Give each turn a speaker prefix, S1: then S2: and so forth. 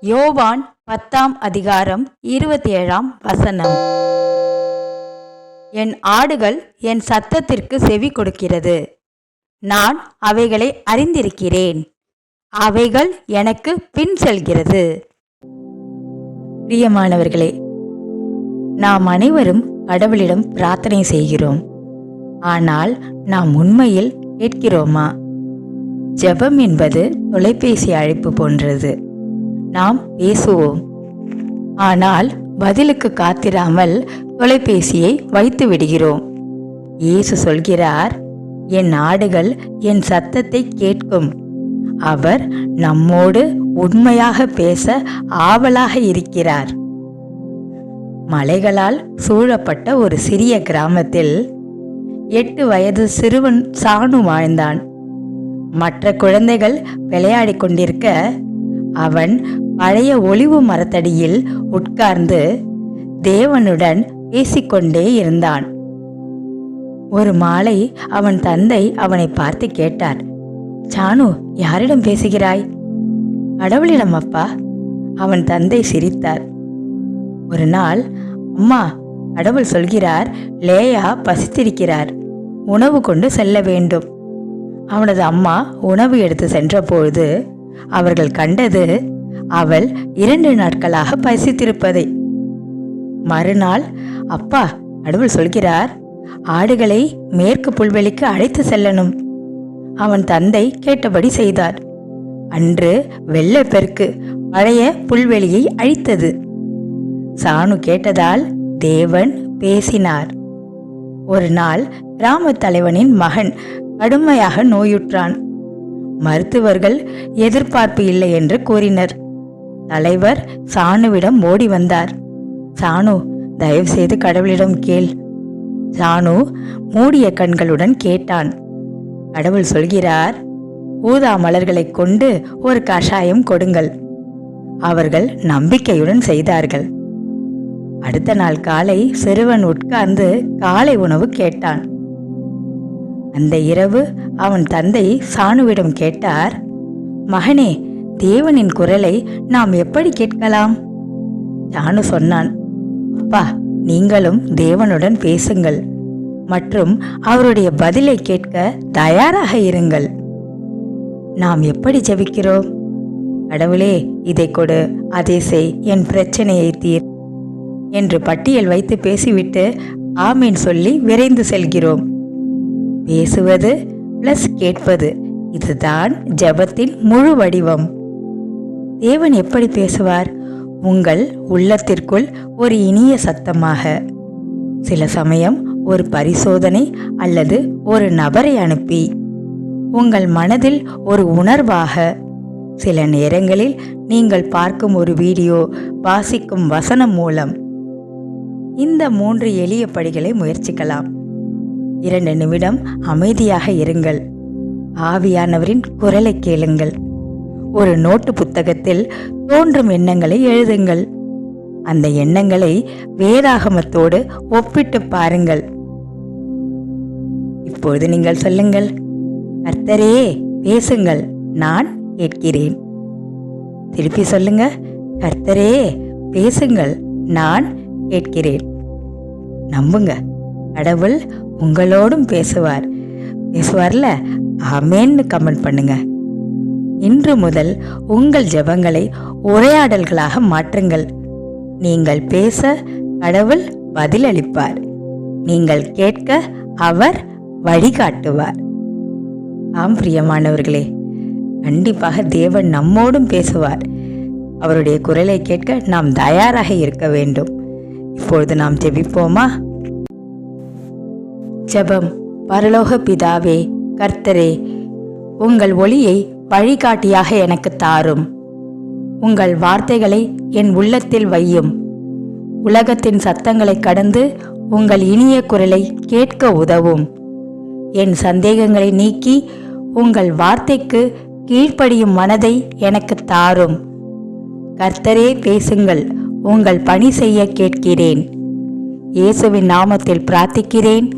S1: யோவான் பத்தாம் அதிகாரம் இருபத்தி ஏழாம் வசனம். என் ஆடுகள் என் சத்தத்திற்கு செவி கொடுக்கிறது. நான் அவைகளை அறிந்திருக்கிறேன். அவைகள் எனக்கு பின் செல்கிறது. பிரியமானவர்களே நாம் அனைவரும் கடவுளிடம் பிரார்த்தனை செய்கிறோம். ஆனால் நாம் உண்மையில் கேட்கிறோமா? ஜெபம் என்பது தொலைபேசி அழைப்பு போன்றது. நாம் பேசுவோம். ஆனால் பதிலுக்கு காத்திராமல் தொலைபேசியை வைத்து விடுகிறோம். இயேசு சொல்கிறார் என் ஆடுகள் என் சத்தத்தை கேட்கும். அவர் நம்மோடு உண்மையாக பேச ஆவலாக இருக்கிறார். மலைகளால் சூழப்பட்ட ஒரு சிறிய கிராமத்தில் எட்டு வயது சிறுவன் சாணு வாழ்ந்தான். மற்ற குழந்தைகள் விளையாடி கொண்டிருக்க அவன் பழைய ஒளிவு மரத்தடியில் உட்கார்ந்து தேவனுடன் பேசிக்கொண்டே இருந்தான். ஒரு மாலை அவன் தந்தை அவனை பார்த்து கேட்டார் சானு யாரிடம் பேசுகிறாய்? கடவுளிடம் அப்பா. அவன் தந்தை சிரித்தார். ஒரு நாள் அம்மா கடவுள் சொல்கிறார் லேயா பசித்திருக்கிறார் உணவு கொண்டு செல்ல வேண்டும். அவனது அம்மா உணவு எடுத்து சென்றபொழுது அவர்கள் கண்டது அவள் இரண்டு நாட்களாக பசித்திருப்பதை. மறுநாள் அப்பா கடவுள் சொல்கிறார் ஆடுகளை மேற்கு புல்வெளிக்கு அழைத்து செல்லணும். அவன் தந்தை கேட்டபடி செய்தார். அன்று வெள்ளப்பெருக்கு பழைய புல்வெளியை அழித்தது. சாணு கேட்டதால் தேவன் பேசினார். ஒரு நாள் கிராமத் தலைவனின் மகன் கடுமையாக நோயுற்றான். மருத்துவர்கள் எதிர்பார்ப்பு இல்லை என்று கூறினர். தலைவர் சாணுவிடம் ஓடி வந்தார். சாணு தயவு செய்து கடவுளிடம் கேள். சாணு மூடிய கண்களுடன் கேட்டான். கடவுள் சொல்கிறார் ஊதா மலர்களைக் கொண்டு ஒரு கஷாயம் கொடுங்கள். அவர்கள் நம்பிக்கையுடன் செய்தார்கள். அடுத்த நாள் காலை சிறுவன் உட்கார்ந்து காலை உணவு கேட்டான். அந்த இரவு அவன் தந்தை சாணுவிடம் கேட்டார் மகனே தேவனின் குரலை நாம் எப்படி கேட்கலாம்? சாணு சொன்னான் அப்பா நீங்களும் தேவனுடன் பேசுங்கள் மற்றும் அவருடைய பதிலை கேட்க தயாராக இருங்கள். நாம் எப்படி ஜெபிக்கிறோம்? கடவுளே இதை கொடு அதை செய் என் பிரச்சனையை தீர் என்று பட்டியல் வைத்து பேசிவிட்டு ஆமீன் சொல்லி விரைந்து செல்கிறோம். பேசுவது பிளஸ் கேட்பது. இதுதான் ஜெபத்தின் முழு வடிவம். தேவன் எப்படி பேசுவார்? உங்கள் உள்ளத்திற்குள் ஒரு இனிய சத்தமாக. சில சமயம் ஒரு பரிசோதனை அல்லது ஒரு நபரை அனுப்பி. உங்கள் மனதில் ஒரு உணர்வாக. சில நேரங்களில் நீங்கள் பார்க்கும் ஒரு வீடியோ வாசிக்கும் வசனம் மூலம். இந்த மூன்று எளிய படிகளை முயற்சிக்கலாம். இரண்டு நிமிடம் அமைதியாக இருங்கள். ஆவியானவரின் குரலை கேளுங்கள். ஒரு நோட்டு புத்தகத்தில் தோன்றும் எண்ணங்களை எழுதுங்கள். அந்த எண்ணங்களை வேதாகமத்தோடு ஒப்பிட்டு பாருங்கள். இப்பொழுது நீங்கள் சொல்லுங்கள் கர்த்தரே பேசுங்கள் நான் கேட்கிறேன். திருப்பி சொல்லுங்க கர்த்தரே பேசுங்கள் நான் கேட்கிறேன். நம்புங்க. கடவுள் உங்களோடும் பேசுவார். பேசுவார்ல? ஆமேன்னு கமெண்ட் பண்ணுங்க. இன்று முதல் உங்கள் ஜெபங்களை உரையாடல்களாக மாற்றுங்கள். நீங்கள் பேச கடவுள் பதிலளிப்பார். நீங்கள் கேட்க அவர் வழிகாட்டுவார். ஆம் பிரியமானவர்களே கண்டிப்பாக தேவன் நம்மோடும் பேசுவார். அவருடைய குரலை கேட்க நாம் தயாராக இருக்க வேண்டும். இப்பொழுது நாம் ஜெபிப்போமா? ஜெபம். பரலோக பிதாவே கர்த்தரே உங்கள் ஒளியை வழிகாட்டியாக எனக்கு தாரும். உங்கள் வார்த்தைகளை என் உள்ளத்தில் வையும். உலகத்தின் சத்தங்களை கடந்து உங்கள் இனிய குரலை கேட்க உதவும். என் சந்தேகங்களை நீக்கி உங்கள் வார்த்தைக்கு கீழ்ப்படியும் மனதை எனக்கு தாரும். கர்த்தரே பேசுங்கள் உங்கள் பணி செய்ய கேட்கிறேன். இயேசுவின் நாமத்தில் பிரார்த்திக்கிறேன்.